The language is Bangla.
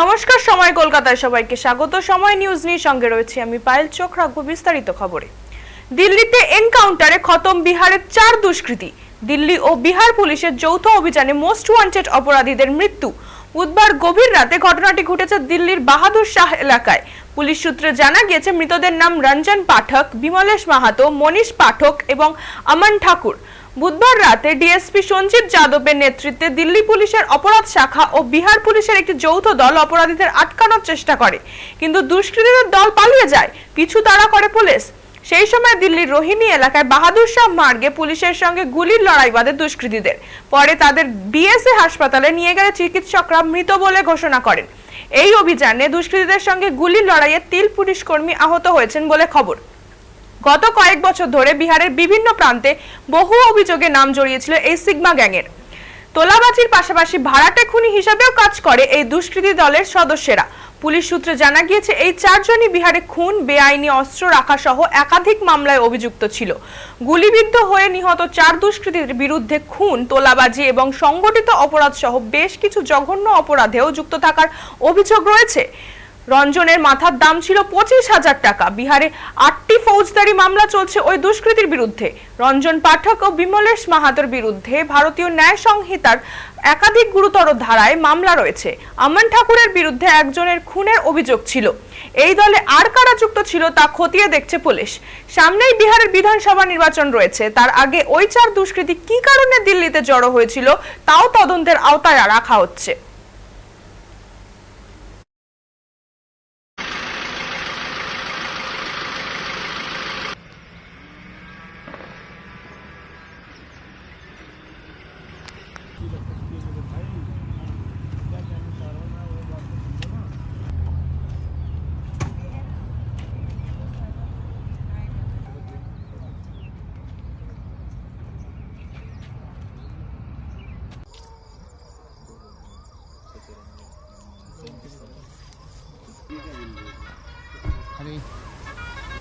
নমস্কার, সময় কলকাতায় সবাইকে স্বাগত। সময় নিউজ নিয়ে সঙ্গে রয়েছে আমি পায়েল চোখ। রাখব বিস্তারিত খবরে। দিল্লিতে এনকাউন্টারে খতম বিহারের চার দুষ্কৃতী। দিল্লি ও বিহার পুলিশের যৌথ অভিযানে মোস্ট ওয়ান্টেড অপরাধীদের মৃত্যু। বুধবার গভীর রাতে ঘটনাটি ঘটেছে দিল্লির বাহাদুর শাহ এলাকায়। পুলিশ সূত্রে জানা গিয়েছে, মৃতদের নাম রঞ্জন পাঠক, বিমলেশ মাহাতো, মনীষ পাঠক এবং আমান ঠাকুর। বুধবার রাতে ডিএসপি সঞ্জীব যাদবের নেতৃত্বে দিল্লি পুলিশের অপরাধ শাখা ও বিহার পুলিশের একটি যৌথ দল অপরাধীদের আটকানোর চেষ্টা করে। কিন্তু দুষ্কৃতীদের দল পালিয়ে যায়, পিছু তাড়া করে পুলিশ। সেই সময় দিল্লির রোহিণী এলাকায় বাহাদুর শাহ মার্গে পুলিশের সঙ্গে গুলির লড়াই বাঁধে দুষ্কৃতীদের। পরে তাদের বিএসএ হাসপাতালে নিয়ে গেলে চিকিৎসকরা মৃত বলে ঘোষণা করেন। এই অভিযানে দুষ্কৃতীদের সঙ্গে গুলির লড়াইয়ে তিল পুলিশ কর্মী আহত হয়েছেন বলে খবর। গত কয়েক বছর ধরে বিহারের বিভিন্ন প্রান্তে বহু অভিযোগে নাম জড়িয়েছিল এই সিগমা গ্যাংয়ের। তোলাবাজির পাশাপাশি ভাড়াটে খুনি হিসাবেও কাজ করে এই দুষ্কৃতী দলের সদস্যরা। পুলিশ সূত্রে জানা গিয়েছে, এই চারজনই বিহারে খুন, বেআইনি অস্ত্র রাখা সহ একাধিক মামলায় অভিযুক্ত ছিল। গুলিবিদ্ধ হয়ে নিহত চার দুষ্কৃতীর বিরুদ্ধে খুন, তোলাবাজি এবং সংগঠিত অপরাধ সহ বেশ কিছু জঘন্য অপরাধেও যুক্ত থাকার অভিযোগ রয়েছে। রঞ্জনের মাথার দাম ছিল পঁচিশ হাজার টাকা। বিহারে আটটি ফৌজদারি মামলা চলছে ওই দুষ্কৃতীর বিরুদ্ধে। রঞ্জন পাঠক ও বিমলেশ মাহাতোর বিরুদ্ধে ভারতীয় ন্যায় সংহিতার একাধিক গুরুতর ধারায় মামলা রয়েছে। আমান ঠাকুরের বিরুদ্ধে একজনের খুনের অভিযোগ ছিল। এই দলে আর কারা যুক্ত ছিল তা খতিয়ে দেখছে পুলিশ। সামনেই বিহারের বিধানসভা নির্বাচন রয়েছে। তার আগে ওই চার দুষ্কৃতী কি কারণে দিল্লিতে জড়ো হয়েছিল, তাও তদন্তের আওতায় রাখা হচ্ছে। 好的。